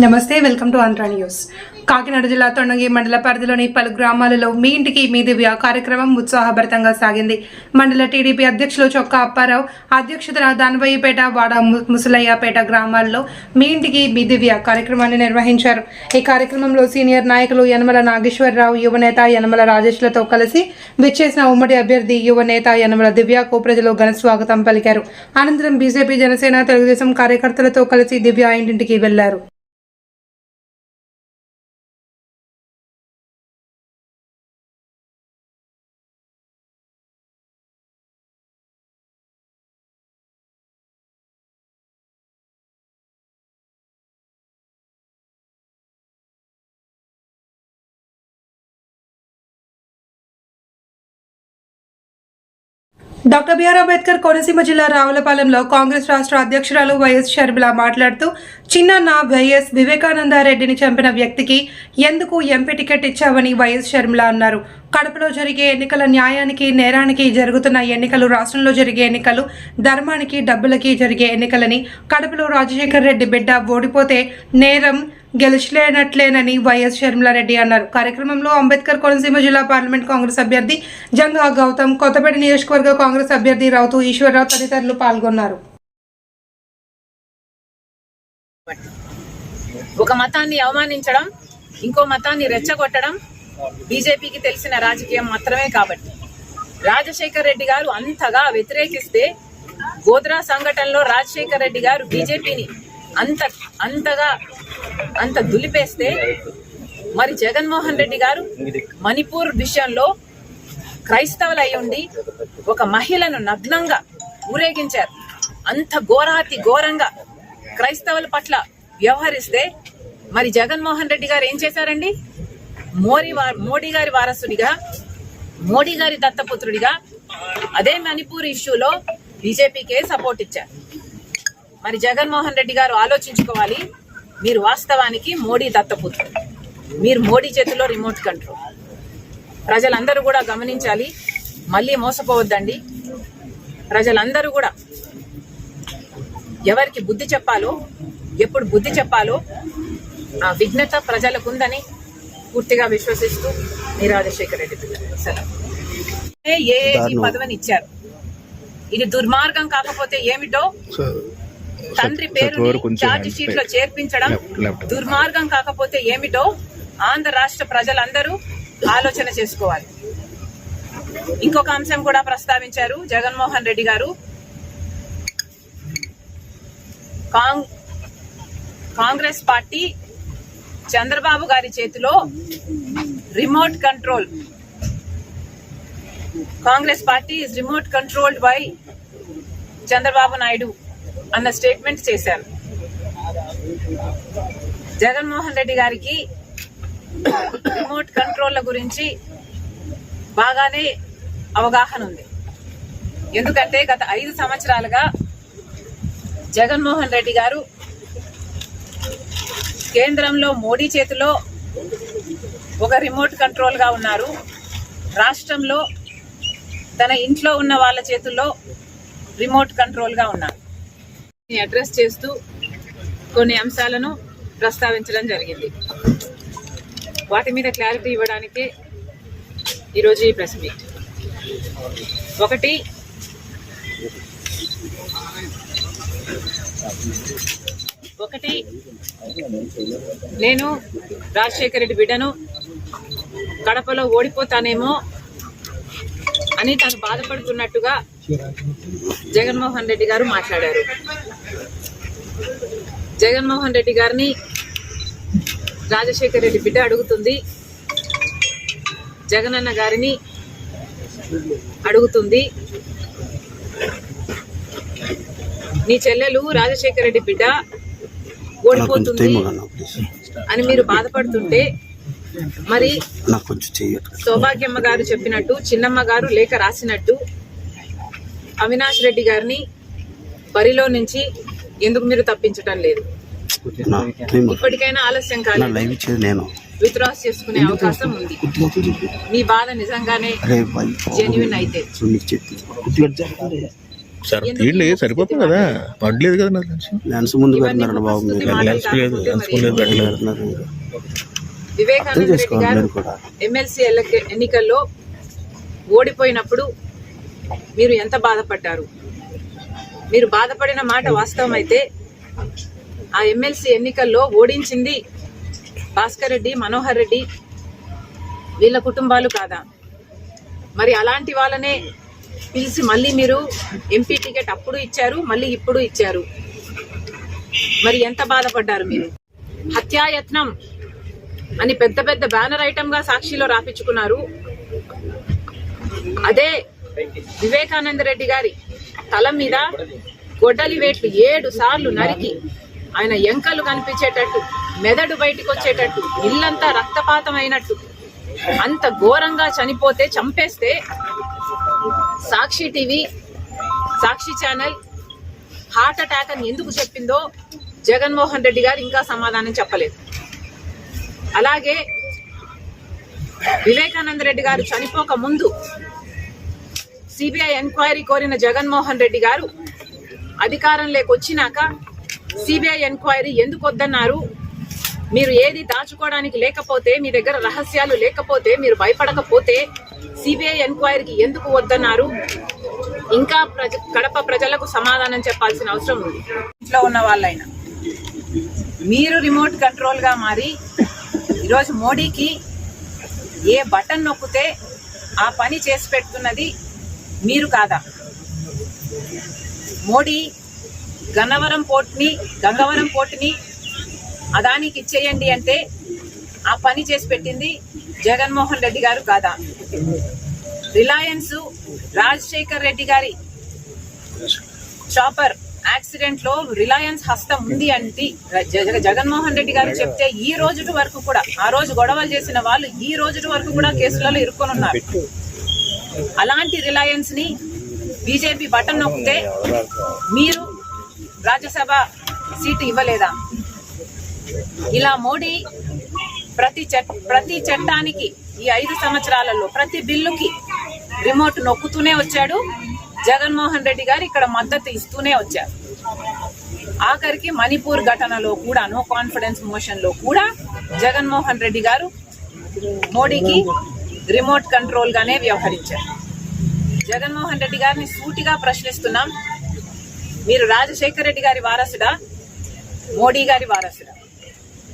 నమస్తే welcome to Andhra news. Kakinada జిల్లా తొండంగి మండల పరిధిలోని పలు గ్రామాలలో మీ ఇంటికి మీ దివ్య కార్యక్రమం ఉత్సాహభరితంగా సాగింది. మండల టీడీపీ అధ్యక్షులు చొక్కా అప్పారావు అధ్యక్షతన దానవయ్యపేట వాడ ము- ముసలయ్యపేట గ్రామాల్లో మీ ఇంటికి మీ దివ్య కార్యక్రమాన్ని నిర్వహించారు. ఈ కార్యక్రమంలో సీనియర్ నాయకులు యనమల నాగేశ్వరరావు యువనేత యనమల రాజేష్లతో కలిసి విచ్చేసిన ఉమ్మడి అభ్యర్థి యువనేత యనమల దివ్యకు ప్రజలు ఘన స్వాగతం పలికారు. అనంతరం బీజేపీ జనసేన తెలుగుదేశం కార్యకర్తలతో కలిసి దివ్య ఇంటింటికి వెళ్ళారు. డాక్టర్ బిఆర్ అంబేద్కర్ కోనసీమ జిల్లా రావులపాలెంలో కాంగ్రెస్ రాష్ట్ర అధ్యక్షురాలు వైఎస్ షర్మిల మాట్లాడుతూ చిన్న వైఎస్ వివేకానందారెడ్డిని చంపిన వ్యక్తికి ఎందుకు ఎంపీ టికెట్ ఇచ్చావని వైఎస్ షర్మిల అన్నారు. కడపలో జరిగే ఎన్నికల న్యాయానికి నేరానికి జరుగుతున్న ఎన్నికలు రాష్ట్రంలో జరిగే ఎన్నికలు ధర్మానికి డబ్బులకి జరిగే ఎన్నికలని కడపలో రాజశేఖర్ రెడ్డి బిడ్డ ఓడిపోతే నేరం గెలిచలేనట్లేనని వైఎస్ షర్మిలారెడ్డి అన్నారు. కార్యక్రమంలో అంబేద్కర్ కోనసీమ జిల్లా పార్లమెంట్ కాంగ్రెస్ అభ్యర్థి జంగా గౌతమ్ కొత్తపేట నియోజకవర్గ కాంగ్రెస్ అభ్యర్థి రౌతు ఈశ్వరరావు తదితరులు పాల్గొన్నారు. ఒక మతాన్ని అవమానించడం ఇంకో మతాన్ని రెచ్చగొట్టడం బీజేపీకి తెలిసిన రాజకీయం మాత్రమే కాబట్టి. రాజశేఖర్ రెడ్డి గారు అంతగా వ్యతిరేకిస్తే గోద్రా సంఘటనలో రాజశేఖర్ రెడ్డి గారు బీజేపీని అంత అంతగా అంత దులిపేస్తే మరి జగన్మోహన్ రెడ్డి గారు మణిపూర్ విషయంలో క్రైస్తవులై ఉండి ఒక మహిళను నగ్నంగా ఊరేగించారు. అంత ఘోరాతి ఘోరంగా క్రైస్తవుల పట్ల వ్యవహరిస్తే మరి జగన్మోహన్ రెడ్డి గారు ఏం చేశారండి? మోడీ మోడీ గారి వారసుడిగా మోడీ గారి దత్తపుత్రుడిగా అదే మణిపూర్ ఇష్యూలో బీజేపీకే సపోర్ట్ ఇచ్చారు. మరి జగన్మోహన్ రెడ్డి గారు ఆలోచించుకోవాలి మీరు వాస్తవానికి మోడీ దత్తపుత్రుడు. మీరు మోడీ చేతిలో రిమోట్ కంట్రోల్. ప్రజలందరూ కూడా గమనించాలి మళ్ళీ మోసపోవద్దండి. ప్రజలందరూ కూడా ఎవరికి బుద్ధి చెప్పాలో ఎప్పుడు బుద్ధి చెప్పాలో ఆ విఘ్నత ప్రజలకు ఉందని పూర్తిగా విశ్వసిస్తూ మీ రాజశేఖర రెడ్డి సెలవు. ఏఏజీ పదవిని ఇచ్చారు? ఇది దుర్మార్గం కాకపోతే ఏమిటో? తండ్రి పేరు ఛార్జ్ షీట్లో చేర్పించడం దుర్మార్గం కాకపోతే ఏమిటో ఆంధ్ర రాష్ట్ర ప్రజలందరూ ఆలోచన చేసుకోవాలి. ఇంకొక అంశం కూడా ప్రస్తావించారు జగన్మోహన్ రెడ్డి గారు. కాంగ్ కాంగ్రెస్ పార్టీ చంద్రబాబు గారి చేతిలో remote control. Congress party is remote controlled by Chandrababu Naidu. అన్న స్టేట్మెంట్ చేశారు జగన్మోహన్ రెడ్డి గారికి రిమోట్ కంట్రోల్ల గురించి బాగానే అవగాహన ఉంది. ఎందుకంటే గత ఐదు సంవత్సరాలుగా జగన్మోహన్ రెడ్డి గారు కేంద్రంలో మోడీ చేతిలో ఒక రిమోట్ కంట్రోల్గా ఉన్నారు. రాష్ట్రంలో తన ఇంట్లో ఉన్న వాళ్ళ చేతుల్లో రిమోట్ కంట్రోల్గా ఉన్నారు. అడ్రస్ చేస్తూ కొన్ని అంశాలను ప్రస్తావించడం జరిగింది. వాటి మీద క్లారిటీ ఇవ్వడానికే ఈరోజు ఈ ప్రెస్ మీట్. ఒకటి ఒకటి నేను రాజశేఖర రెడ్డి బిడ్డను కడపలో ఓడిపోతానేమో అని తను బాధపడుతున్నట్టుగా జగన్మోహన్ రెడ్డి గారు మాట్లాడారు. జగన్మోహన్ రెడ్డి గారిని రాజశేఖర రెడ్డి బిడ్డ అడుగుతుంది. జగనన్న గారిని అడుగుతుంది. నీ చెల్లెలు రాజశేఖర రెడ్డి బిడ్డ ఓడిపోతుంది అని మీరు బాధపడుతుంటే మరి సౌభాగ్యమ్మ గారు చెప్పినట్టు చిన్నమ్మ గారు లేఖ రాసినట్టు అవినాష్ రెడ్డి గారిని బరిలో నుంచి ఎందుకు మీరు తప్పించటం లేదు? ఇప్పటికైనా ఆలస్యం నా కాలేదు. లైవ్ ఇచ్చేది నేను. విత్డ్రాస్ చేసుకునే అవకాశం ఉంది. మీ బాధ నిజంగానే జెన్యున్ అయితే. సరిపోతుంది కదా? పడలేదు కదా ముందు పెడుతున్నారు బాబు లెన్స్ లేదు, లెన్స్. పెడుతున్నారు. వివేకానంద రెడ్డి గారు ఎమ్మెల్సీ ఎన్నికల్లో ఓడిపోయినప్పుడు మీరు ఎంత బాధపడ్డారు? మీరు బాధపడిన మాట వాస్తవం అయితే ఆ ఎమ్మెల్సీ ఎన్నికల్లో ఓడించింది భాస్కర్ రెడ్డి మనోహర్ రెడ్డి వీళ్ళ కుటుంబాలు కాదా? మరి అలాంటి వాళ్ళనే పిలిచి మళ్ళీ మీరు ఎంపీ టికెట్ అప్పుడు ఇచ్చారు మళ్ళీ ఇప్పుడు ఇచ్చారు. మరి ఎంత బాధపడ్డారు మీరు? హత్యాయత్నం అని పెద్ద పెద్ద బ్యానర్ ఐటమ్గా సాక్షిలో రాపించుకున్నారు. అదే వివేకానంద రెడ్డి గారి తల మీద గొడ్డలి వేట్లు ఏడు సార్లు నరికి ఆయన ఎంకలు కనిపించేటట్టు మెదడు బయటికి వచ్చేటట్టు ఇల్లంతా రక్తపాతం అయినట్టు అంత ఘోరంగా చనిపోతే చంపేస్తే Sakshi TV Sakshi channel heart attack అని ఎందుకు చెప్పిందో జగన్మోహన్ రెడ్డి గారు ఇంకా సమాధానం చెప్పలేదు. అలాగే వివేకానంద రెడ్డి గారు చనిపోక ముందు సిబిఐ ఎంక్వైరీ కోరిన జగన్మోహన్ రెడ్డి గారు అధికారంలోకి వచ్చినాక సిబిఐ ఎంక్వైరీ ఎందుకు వద్దన్నారు? మీరు ఏది దాచుకోవడానికి లేకపోతే మీ దగ్గర రహస్యాలు లేకపోతే మీరు భయపడకపోతే సిబిఐ ఎంక్వైరీకి ఎందుకు వద్దన్నారు? ఇంకా ప్రజ కడప ప్రజలకు సమాధానం చెప్పాల్సిన అవసరం ఉంది. ఇంట్లో ఉన్న వాళ్ళైనా. మీరు రిమోట్ కంట్రోల్గా మారి ఈరోజు మోడీకి ఏ బటన్ నొక్కితే ఆ పని చేసి పెడుతున్నది మీరు కాదా? మోడీ గన్నవరం పోర్ట్ని గంగవరం పోర్ట్ని అదానికి ఇచ్చేయండి అంటే ఆ పని చేసి పెట్టింది జగన్మోహన్ రెడ్డి గారు కాదా? రిలయన్స్ రాజశేఖర్ రెడ్డి గారి చాపర్ యాక్సిడెంట్లో రిలయన్స్ హస్తం ఉంది అంటే జగన్మోహన్ రెడ్డి గారు చెప్తే ఈ రోజు వరకు కూడా ఆ రోజు గొడవలు చేసిన వాళ్ళు ఈ రోజు వరకు కూడా కేసులలో ఇరుక్కొని ఉన్నారు. అలాంటి రిలయన్స్ని బీజేపీ బటన్ నొక్కితే మీరు రాజ్యసభ సీటు ఇవ్వలేదా? ఇలా మోడీ ప్రతి చట్ ప్రతి చట్టానికి ఈ ఐదు సంవత్సరాలలో ప్రతి బిల్లుకి రిమోట్ నొక్కుతూనే వచ్చాడు. జగన్మోహన్ రెడ్డి గారు ఇక్కడ మద్దతు ఇస్తూనే వచ్చారు. ఆఖరికి మణిపూర్ ఘటనలో కూడా నో కాన్ఫిడెన్స్ మోషన్లో కూడా జగన్మోహన్ రెడ్డి గారు మోడీకి రిమోట్ కంట్రోల్ గానే వ్యవహరించారు. జగన్మోహన్ రెడ్డి గారిని సూటిగా ప్రశ్నిస్తున్నాం. మీరు రాజశేఖర రెడ్డి గారి వారసుడా? మోడీ గారి వారసుడా?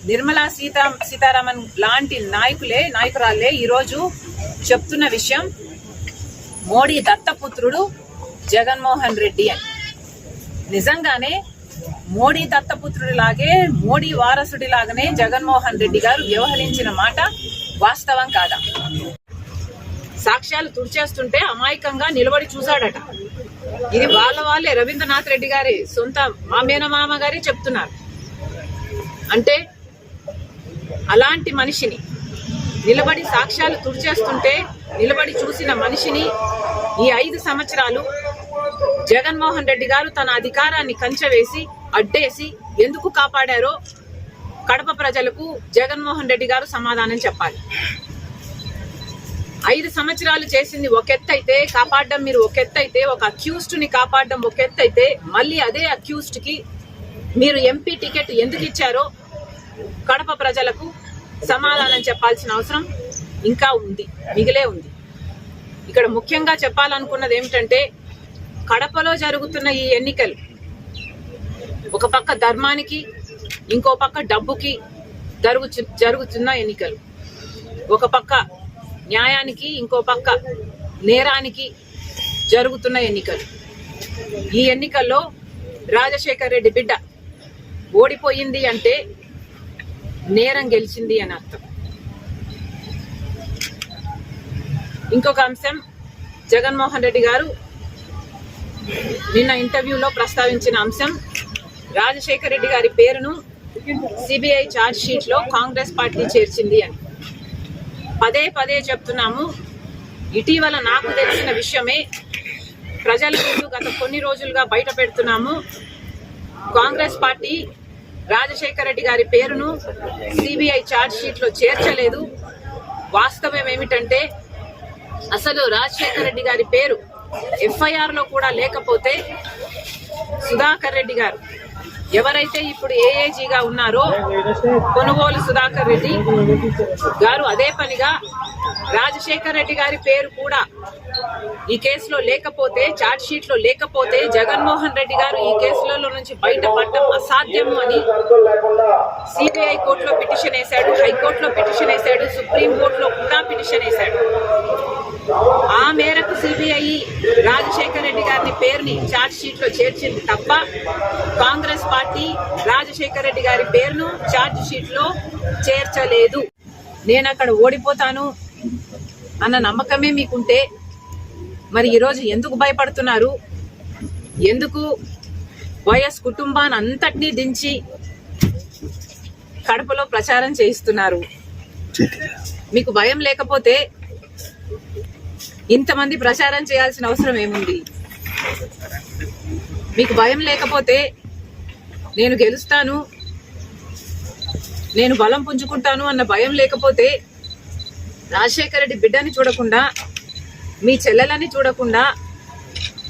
నిర్మలా సీతా సీతారామన్ లాంటి నాయకులే నాయకురాలే ఈరోజు చెప్తున్న విషయం మోడీ దత్తపుత్రుడు జగన్మోహన్ రెడ్డి అని. నిజంగానే మోడీ దత్తపుత్రుడిలాగే మోడీ వారసుడిలాగానే జగన్మోహన్ రెడ్డి గారు వ్యవహరించిన మాట వాస్తవం కాదా? సాక్ష్యాలు తుడిచేస్తుంటే అమాయకంగా నిలబడి చూశాడట. ఇది వాళ్ళ వాళ్ళే. రవీంద్రనాథ్ రెడ్డి గారి సొంత మా మేనమామ గారే చెప్తున్నారు. అంటే అలాంటి మనిషిని నిలబడి సాక్ష్యాలు తుడిచేస్తుంటే నిలబడి చూసిన మనిషిని ఈ ఐదు సంవత్సరాలు జగన్మోహన్ రెడ్డి గారు తన అధికారాన్ని కంచవేసి అడ్డేసి ఎందుకు కాపాడారో కడప ప్రజలకు జగన్మోహన్ రెడ్డి గారు సమాధానం చెప్పాలి. ఐదు సంవత్సరాలు చేసింది ఒక ఎత్తు అయితే కాపాడడం మీరు ఒక ఎత్తు అయితే ఒక అక్యూస్డ్ని కాపాడడం ఒక ఎత్తు అయితే మళ్ళీ అదే అక్యూస్డ్కి మీరు ఎంపీ టికెట్ ఎందుకు ఇచ్చారో కడప ప్రజలకు సమాధానం చెప్పాల్సిన అవసరం ఇంకా ఉంది మిగిలే ఉంది. ఇక్కడ ముఖ్యంగా చెప్పాలనుకున్నది ఏమిటంటే కడపలో జరుగుతున్న ఈ ఎన్నికలు ఒక పక్క ధర్మానికి ఇంకో పక్క డబ్బుకి జరుగు జరుగుతున్న ఎన్నికలు ఒక పక్క న్యాయానికి ఇంకో పక్క నేరానికి జరుగుతున్న ఎన్నికలు. ఈ ఎన్నికల్లో రాజశేఖర్ రెడ్డి బిడ్డ ఓడిపోయింది అంటే నేరం గెలిచింది అని అర్థం. ఇంకొక అంశం జగన్మోహన్ రెడ్డి గారు నిన్న ఇంటర్వ్యూలో ప్రస్తావించిన అంశం రాజశేఖర్ రెడ్డి గారి పేరును సిబిఐ ఛార్జ్ షీట్లో కాంగ్రెస్ పార్టీ చేర్చింది అని. పదే పదే చెప్తున్నాము. ఇటీవల నాకు తెలిసిన విషయమే ప్రజల ముందు గత కొన్ని రోజులుగా బయట పెడుతున్నాము. కాంగ్రెస్ పార్టీ రాజశేఖర రెడ్డి గారి పేరును సిబిఐ ఛార్జ్ షీట్లో చేర్చలేదు. వాస్తవం ఏమిటంటే అసలు రాజశేఖర రెడ్డి గారి పేరు ఎఫ్ఐఆర్లో కూడా లేకపోతే సుధాకర్ రెడ్డి గారు ఎవరైతే ఇప్పుడు ఏఏజీగా ఉన్నారో కొనుగోలు సుధాకర్ రెడ్డి గారు అదే పనిగా రాజశేఖర్ రెడ్డి గారి పేరు కూడా ఈ కేసులో లేకపోతే చార్జ్ షీట్లో లేకపోతే జగన్మోహన్ రెడ్డి గారు ఈ కేసులలో నుంచి బయటపడటం అసాధ్యం అని సిబిఐ కోర్టులో పిటిషన్ వేశాడు హైకోర్టులో పిటిషన్ వేశాడు సుప్రీం కోర్టులో కూడా పిటిషన్ వేశాడు. ఆ మేరకు సిబిఐ రాజశేఖర్ రెడ్డి గారిని పేరుని చార్జ్ షీట్లో చేర్చింది తప్ప కాంగ్రెస్ పార్టీ రాజశేఖర్ రెడ్డి గారి పేరును చార్జ్ షీట్లో చేర్చలేదు. నేను అక్కడ ఓడిపోతాను అన్న నమ్మకమే మీకుంటే మరి ఈరోజు ఎందుకు భయపడుతున్నారు? ఎందుకు వైఎస్ కుటుంబాన్ని అంతటినీ దించి కడపలో ప్రచారం చేయిస్తున్నారు? మీకు భయం లేకపోతే ఇంతమంది ప్రచారం చేయాల్సిన అవసరం ఏముంది? మీకు భయం లేకపోతే నేను గెలుస్తాను నేను బలం పుంజుకుంటాను అన్న భయం లేకపోతే రాజశేఖర రెడ్డి బిడ్డని చూడకుండా మీ చెల్లెలని చూడకుండా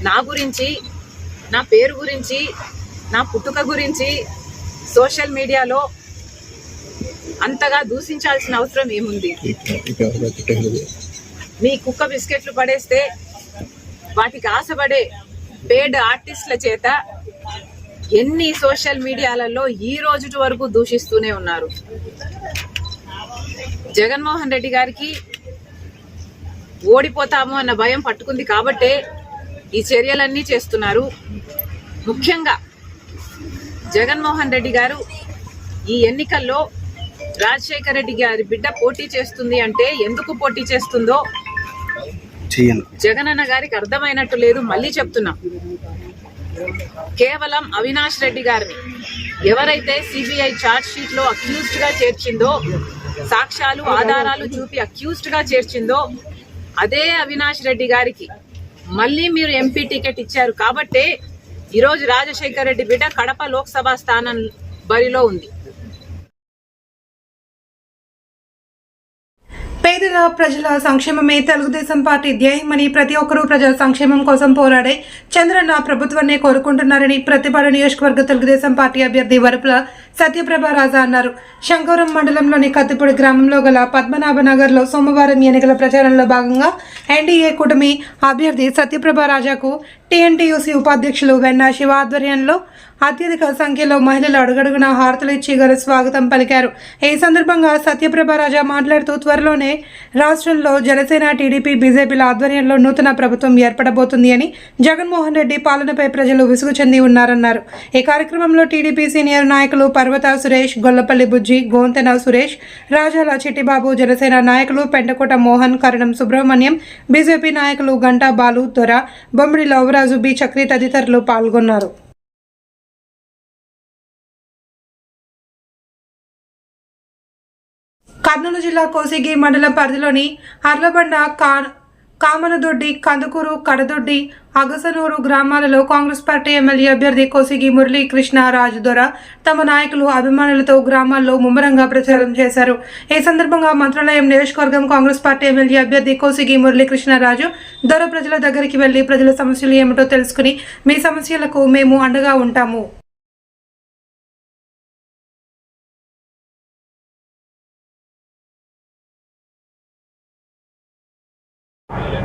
నా గురించి నా పేరు గురించి నా పుట్టుక గురించి సోషల్ మీడియాలో అంతగా దూషించాల్సిన అవసరం ఏముంది? మీ కుక్క బిస్కెట్లు పడేస్తే వాటికి ఆశపడే పేడ్ ఆర్టిస్టుల చేత ఎన్ని సోషల్ మీడియాలలో ఈ రోజు వరకు దూషిస్తూనే ఉన్నారు? జగన్మోహన్ రెడ్డి గారికి ఓడిపోతాము అన్న భయం పట్టుకుంది కాబట్టే ఈ చర్యలన్నీ చేస్తున్నారు. ముఖ్యంగా జగన్మోహన్ రెడ్డి గారు ఈ ఎన్నికల్లో రాజశేఖర రెడ్డి గారి బిడ్డ పోటీ చేస్తుంది అంటే ఎందుకు పోటీ చేస్తుందో చెయ్యను జగనన్న గారికి అర్థమైనట్టు లేదు మళ్ళీ చెప్తున్నాం. కేవలం అవినాష్ రెడ్డి గారిని ఎవరైతే సిబిఐ ఛార్జ్ షీట్లో అక్యూజ్డ్గా చేర్చిందో సాక్ష్యాలు ఆధారాలు చూపి అక్యూజ్డ్గా చేర్చిందో అదే అవినాష్ రెడ్డి గారికి. మళ్ళీ మీరు ఎంపీ టికెట్ ఇచ్చారు కాబట్టే ఈరోజు రాజశేఖర్ రెడ్డి బిడ్డ కడప లోక్సభ స్థానం బరిలో ఉంది. పేదల ప్రజల సంక్షేమమే తెలుగుదేశం పార్టీ ధ్యేయమని ప్రతి ఒక్కరూ ప్రజల సంక్షేమం కోసం పోరాడే చంద్రన్న ప్రభుత్వాన్ని కోరుకుంటున్నారని ప్రతిపాడు నియోజకవర్గ తెలుగుదేశం పార్టీ అభ్యర్థి వరపుల సత్యప్రభ రాజా అన్నారు. శంకవరం మండలంలోని కత్తిపూడి గ్రామంలో గల పద్మనాభ నగర్లో సోమవారం ఎన్నికల ప్రచారంలో భాగంగా ఎన్డీఏ కూటమి అభ్యర్థి సత్యప్రభ రాజాకు టీఎన్టీయూసీ ఉపాధ్యక్షులు వెన్నా శివ ఆధ్వర్యంలో అత్యధిక సంఖ్యలో మహిళలు అడుగడుగున హారతలు ఇచ్చి ఘన స్వాగతం పలికారు. ఈ సందర్భంగా సత్యప్రభ రాజా మాట్లాడుతూ త్వరలోనే రాష్ట్రంలో జనసేన టీడీపీ బీజేపీల ఆధ్వర్యంలో నూతన ప్రభుత్వం ఏర్పడబోతుంది అని జగన్మోహన్ రెడ్డి పాలనపై ప్రజలు విసుగు చెంది ఉన్నారన్నారు. ఈ కార్యక్రమంలో టీడీపీ సీనియర్ నాయకులు పర్వత సురేష్ గొల్లపల్లి బుజ్జి గోంతెన సురేష్ రాజాల చిట్టిబాబు జనసేన నాయకులు పెంటకోట మోహన్ కరణం సుబ్రహ్మణ్యం బీజేపీ నాయకులు గంటా బాలు దొర బొమ్మిడి లవరాజు బి చక్రి తదితరులు పాల్గొన్నారు. కర్నూలు జిల్లా కోసిగి మండలం పరిధిలోని అర్లబండ కా కామనదొడ్డి కందుకూరు కడదొడ్డి అగసనూరు గ్రామాలలో కాంగ్రెస్ పార్టీ ఎమ్మెల్యే అభ్యర్థి కోసిగి మురళీకృష్ణ రాజు దొర తమ నాయకులు అభిమానులతో గ్రామాల్లో ముమ్మరంగా ప్రచారం చేశారు. ఈ సందర్భంగా మంత్రాలయం నియోజకవర్గం కాంగ్రెస్ పార్టీ ఎమ్మెల్యే అభ్యర్థి కోసిగి మురళీకృష్ణరాజు దొర ప్రజల దగ్గరికి వెళ్ళి ప్రజల సమస్యలు ఏమిటో తెలుసుకుని మీ సమస్యలకు మేము అండగా ఉంటాము.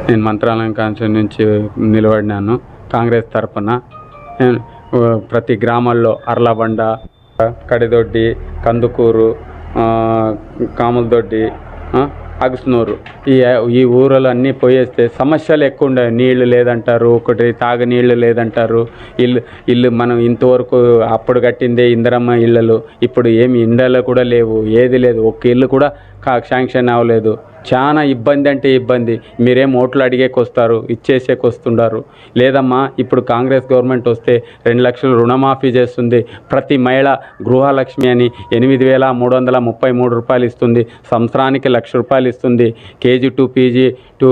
నేను మంత్రాలయం కాంచెం నుంచి నిలబడినాను కాంగ్రెస్ తరఫున ప్రతి గ్రామాల్లో అర్లబండ కడిదొడ్డి కందుకూరు కాములదొడ్డి అగస్నూరు. ఈ ఈ ఊరలు అన్నీ పోయేస్తే సమస్యలు ఎక్కువ ఉండవు నీళ్ళు లేదంటారు ఒకటి తాగునీళ్ళు లేదంటారు. ఇల్లు ఇల్లు మనం ఇంతవరకు అప్పుడు కట్టిందే ఇందిరమ్మ ఇళ్ళలు. ఇప్పుడు ఏమి ఇండలు కూడా లేవు ఏది లేదు. ఒక్క ఇల్లు కూడా కా శాంక్షన్ అవ్వలేదు. చాలా ఇబ్బంది అంటే ఇబ్బంది. మీరేం ఓట్లు అడిగేకి వస్తారు ఇచ్చేసేకి వస్తుండారు లేదమ్మా ఇప్పుడు కాంగ్రెస్ గవర్నమెంట్ వస్తే రెండు లక్షలు రుణమాఫీ చేస్తుంది. ప్రతి మహిళ గృహలక్ష్మి అని ఎనిమిది వేల మూడు వందల ముప్పై మూడు రూపాయలు ఇస్తుంది. సంవత్సరానికి లక్ష రూపాయలు ఇస్తుంది. కేజీ టు పీజీ టు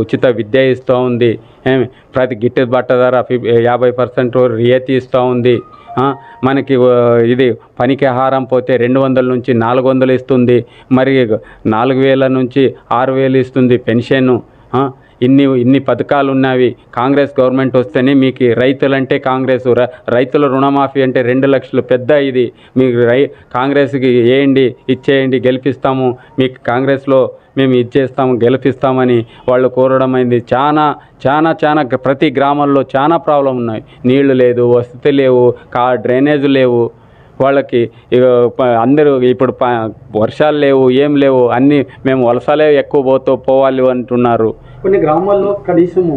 ఉచిత విద్య ఇస్తూ ఉంది. ప్రతి గిట్టె బట్ట ధర ఫిఫ్ యాభై పర్సెంట్ రియాయితీ ఇస్తూ ఉంది. మనకి ఇది పనికి ఆహారం పోతే రెండు వందల నుంచి నాలుగు వందలు ఇస్తుంది. మరి నాలుగు వేల నుంచి ఆరు వేలు ఇస్తుంది పెన్షన్. ఇన్ని ఇన్ని పథకాలు ఉన్నవి కాంగ్రెస్ గవర్నమెంట్ వస్తేనే మీకు రైతులంటే కాంగ్రెస్ రైతుల రుణమాఫీ అంటే రెండు లక్షలు పెద్ద ఇది. మీకు రై కాంగ్రెస్కి వేయండి ఇచ్చేయండి గెలిపిస్తాము. మీకు కాంగ్రెస్లో మేము ఇచ్చేస్తాము గెలిపిస్తామని వాళ్ళు కోరడం అయింది. చాలా చాలా చాలా ప్రతి గ్రామాల్లో చాలా ప్రాబ్లం ఉన్నాయి. నీళ్ళు లేదు వసతి లేవు కా డ్రైనేజ్ లేవు. వాళ్ళకి ఇక అందరూ ఇప్పుడు ప వర్షాలు లేవు ఏం లేవు అన్నీ మేము వలసలే ఎక్కువ పోతూ పోవాలి అంటున్నారు. కొన్ని గ్రామాల్లో కనీసము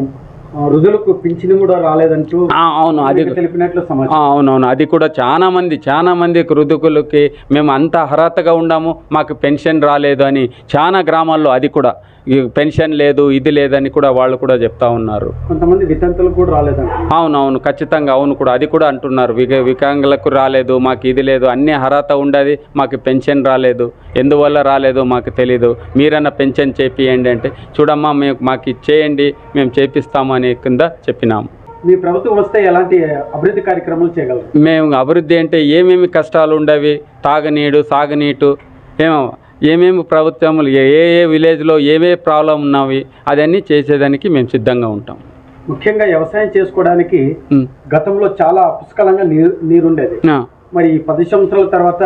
ఆ, వృద్ధులకు పింఛను కూడా రాలేదంటూ అవును అది తెలిపినట్లు అవునవును. అది కూడా చాలా మంది చాలా మంది వృద్ధుకులకి మేము అంత అర్హతగా ఉండాము మాకు పెన్షన్ రాలేదు అని చాలా గ్రామాల్లో అది కూడా పెన్షన్ లేదు ఇది లేదని కూడా వాళ్ళు కూడా చెప్తా ఉన్నారు. కొంతమంది వితంతులకు కూడా రాలేదంట. అవునవును ఖచ్చితంగా అవును కూడా అది కూడా అంటున్నారు. విక వికలాంగులకు రాలేదు మాకు ఇది లేదు అన్ని అర్హత ఉండదు మాకు పెన్షన్ రాలేదు. ఎందువల్ల రాలేదు మాకు తెలీదు. మీరన్నా పెన్షన్ చేపియండి అంటే చూడమ్మా మేము మాకు ఇచ్చేయండి మేము చేపిస్తామని కింద చెప్పినాము మీ ప్రభుత్వం వస్తే ఎలాంటి అభివృద్ధి కార్యక్రమాలు చేయగలరు? మేము అభివృద్ధి అంటే ఏమేమి కష్టాలు ఉండవి? తాగునీడు సాగునీటు ఏమో ఏమేమి ప్రభుత్వములు ఏ ఏ విలేజ్లో ఏమే ప్రాబ్లం ఉన్నవి? అదన్నీ చేసేదానికి మేము సిద్ధంగా ఉంటాం. ముఖ్యంగా వ్యవసాయం చేసుకోవడానికి. గతంలో చాలా పుష్కలంగా నీరు నీరుండేది. మరి ఈ పది సంవత్సరాల తర్వాత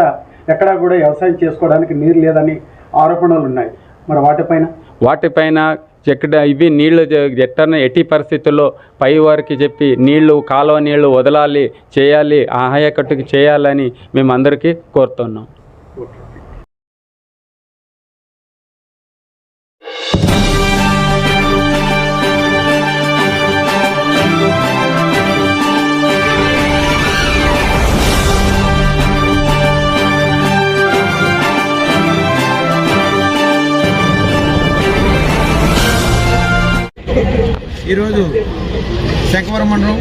ఎక్కడా కూడా వ్యవసాయం చేసుకోవడానికి నీరు లేదని ఆరోపణలు ఉన్నాయి. మరి వాటిపైన? వాటిపైన ఎక్కడ ఇవి నీళ్ళు ఎట్టన ఎట్టి పరిస్థితుల్లో పై వారికి చెప్పి నీళ్ళు కాలువ నీళ్ళు వదలాలి చేయాలి ఆహాయకట్టుకి చేయాలని మేము అందరికీ కోరుతున్నాం ఈరోజు శంకవరం మండలం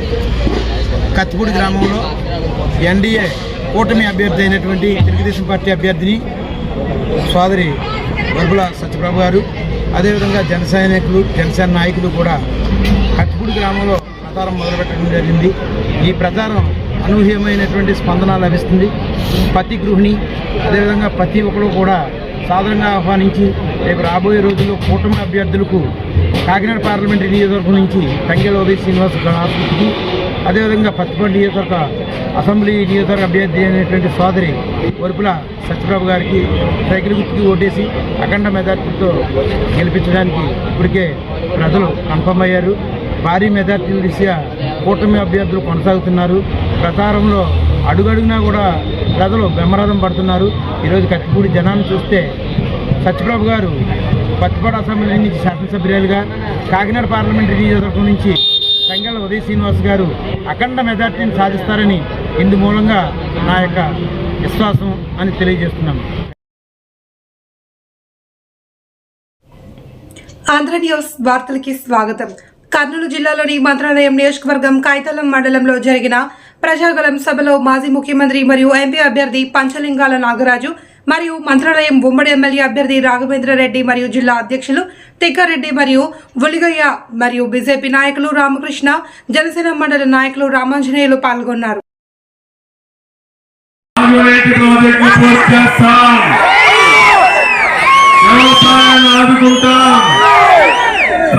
కత్తిపూడి గ్రామంలో ఎన్డీఏ కూటమి అభ్యర్థి అయినటువంటి తెలుగుదేశం పార్టీ అభ్యర్థిని సోదరి వరపుల సత్యప్రభు గారు అదేవిధంగా జనసైనికులు జనసేన నాయకులు కూడా కత్తిపూడి గ్రామంలో ప్రచారం మొదలుపెట్టడం జరిగింది. ఈ ప్రచారం అనూహ్యమైనటువంటి స్పందన లభిస్తుంది. ప్రతి గృహిణి అదేవిధంగా ప్రతి ఒక్కరు కూడా సాధారణంగా ఆహ్వానించి రేపు రాబోయే రోజుల్లో కూటమి అభ్యర్థులకు కాకినాడ పార్లమెంటరీ నియోజకవర్గం నుంచి తంగెల ఉదయ్ శ్రీనివాస్ గారికి అదేవిధంగా పత్తిపల్లి నియోజకవర్గ అసెంబ్లీ నియోజకవర్గ అభ్యర్థి అయినటువంటి సోదరి వరుపుల సత్యబాబు గారికి సైకిల్ గుర్తుకి ఓటేసి అఖండ మెజార్టీతో గెలిపించడానికి ఇప్పటికే ప్రజలు కన్ఫర్మ్ అయ్యారు. భారీ మెజార్టీల దిశగా కూటమి అభ్యర్థులు కొనసాగుతున్నారు. ప్రచారంలో అడుగడుగునా కూడా ప్రజలు బ్రహ్మరథం పడుతున్నారు. ఈరోజు కత్తిపూడి జనాన్ని చూస్తే సత్యప్రభు గారు పత్తిపాడు అసెంబ్లీ నుంచి శాసనసభ్యులుగా కాకినాడ పార్లమెంటరీ నియోజకవర్గం నుంచి సంగల ఉదయ్ శ్రీనివాస్ గారు అఖండ మెజార్టీని సాధిస్తారని ఇందు మూలంగా నా యొక్క విశ్వాసం అని తెలియజేస్తున్నాను ఆంధ్ర న్యూస్ వార్తలకి స్వాగతం. కర్నూలు జిల్లాలోని మంత్రాలయం నియోజకవర్గం కాయితలం మండలంలో జరిగిన ప్రజాగలం సభలో మాజీ ముఖ్యమంత్రి మరియు ఎంపీ అభ్యర్థి పంచలింగాల నాగరాజు మరియు మంత్రాలయం ఉమ్మడి ఎమ్మెల్యే అభ్యర్థి రాఘవేంద్రరెడ్డి మరియు జిల్లా అధ్యక్షులు తిక్కారెడ్డి మరియు ఉలిగయ్య మరియు బీజేపీ నాయకులు రామకృష్ణ జనసేన మండలి నాయకులు రామాంజనేయులు పాల్గొన్నారు.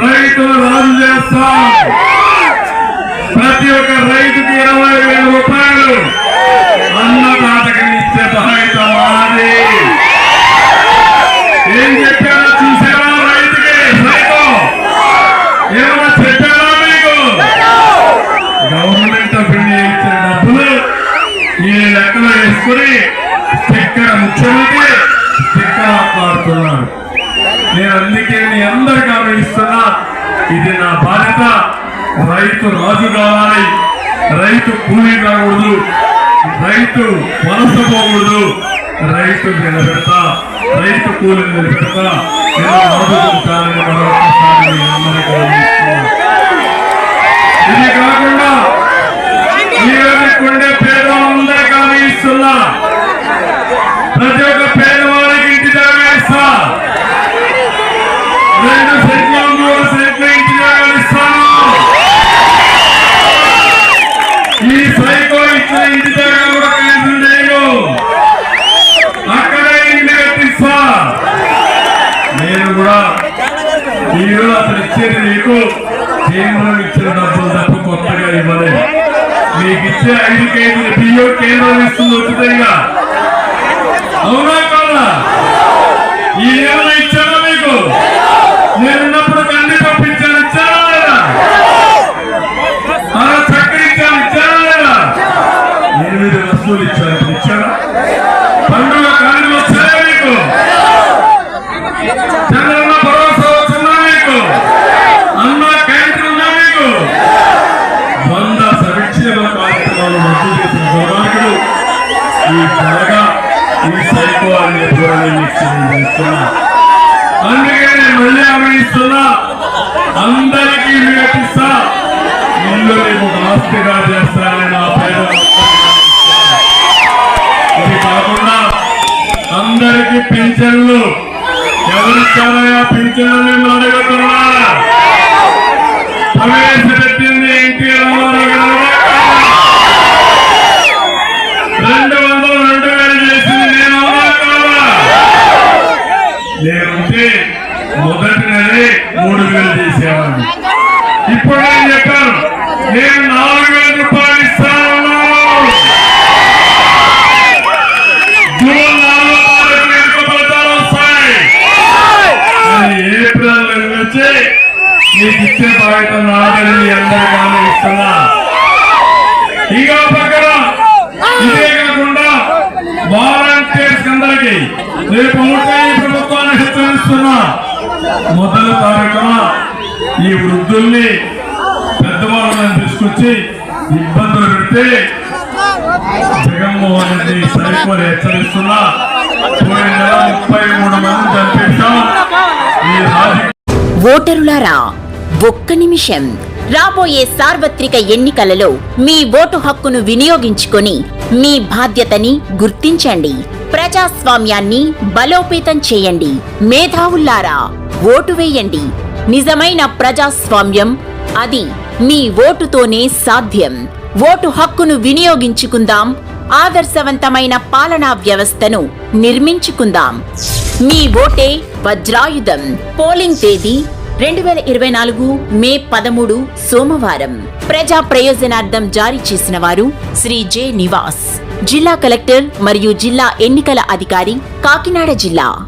రైతులు రాజు చేస్తాం ప్రతి ఒక్క రైతుకి ఇరవై వేల రూపాయలు. ఇది నా బాధ్యత. రైతు రాజు కావాలి. రైతు కూలీ కాకూడదు. రైతు వలసపోకూడదు రైతు నిలబెడతా. రైతు కూలీని నిలబెడతా. నేను ఆదుకుంటానని మరొకసారి ఇది కాకుండా హామీ ఇస్తున్నా. ప్రతి ఇచ్చేది మీకు కేంద్రం ఇచ్చిన డబ్బులు తప్ప కొత్తగా ఇవ్వలేదు మీకు ఇచ్చే ఐదు కేజీలు బియ్యం కేంద్రం ఇస్తుంది ఉచితంగా అవునా కాదా? ఈ ఏమైనా ఇచ్చానా మీకు? నేనున్నప్పుడు ఈ త్వరగా ఈ సైకో అనే అందుకే నేను మళ్ళీ గమనిస్తున్నా అందరికీ వినిపిస్తా ఇల్లు రేపు ఒక ఆస్తిగా చేస్తానని నా పేరు ఇది కాకుండా అందరికీ పింఛన్లు. ఎవరిచ్చారయా పింఛన్లు? నేను అడుగుతున్నా. ఈ పెద్దవాళ్ళని తీసుకొచ్చి ఇబ్బందులు పెడితే జగన్మోహన్ రెడ్డి సైకోని హెచ్చరిస్తున్నా. పోయిన నెల ముప్పై మూడు మంది చంపేశాం. ఈ ఓటరులారా ఒక్క నిమిషం. రాబోయే సార్వత్రిక ఎన్నికలలో మీ ఓటు హక్కును వినియోగించుకొని మీ బాధ్యతని గుర్తించండి. ప్రజాస్వామ్యాన్ని బలోపేతం చేయండి. మేధావుల్లారా ఓటు వేయండి. నిజమైన ప్రజాస్వామ్యం అది మీ ఓటుతోనే సాధ్యం. ఓటు హక్కును వినియోగించుకుందాం ఆదర్శవంతమైన పాలనా వ్యవస్థను నిర్మించుకుందాం. మీ ఓటే వజ్రాయుధం. పోలింగ్ తేదీ రెండు వేల ఇరవై నాలుగు మే పదమూడు సోమవారం. ప్రజా ప్రయోజనార్థం జారీ చేసిన వారు శ్రీ జె నివాస్. జిల్లా కలెక్టర్ మరియు జిల్లా ఎన్నికల అధికారి కాకినాడ జిల్లా.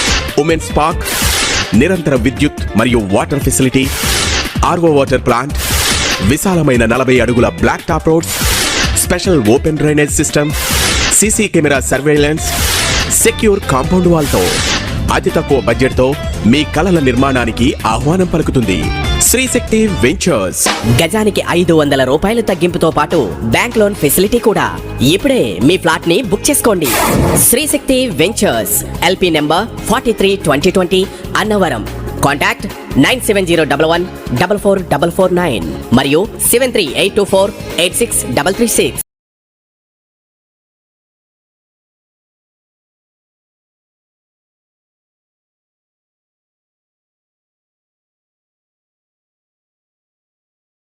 women's park నిరంతర విద్యుత్ మరియు water facility RO water plant విశాలమైన నలభై అడుగుల black top roads special open drainage system CC camera surveillance secure compound వాల్తో. అతి తక్కువ బడ్జెట్తో మీ కలల నిర్మాణానికి ఆహ్వానం పలుకుతుంది. శ్రీశక్తి వెంచర్స్. గజానికి ఐదు వందల రూపాయలు తగ్గింపుతో పాటు బ్యాంక్ లోన్ ఫెసిలిటీ కూడా. ఇప్పుడే మీ ఫ్లాట్ని బుక్ చేసుకోండి. Sri Shakti ventures LP number forty three twenty twenty Annavaram. Contact nine seven zero double one double four double four nine మరియు seven three eight two four eight six double three six.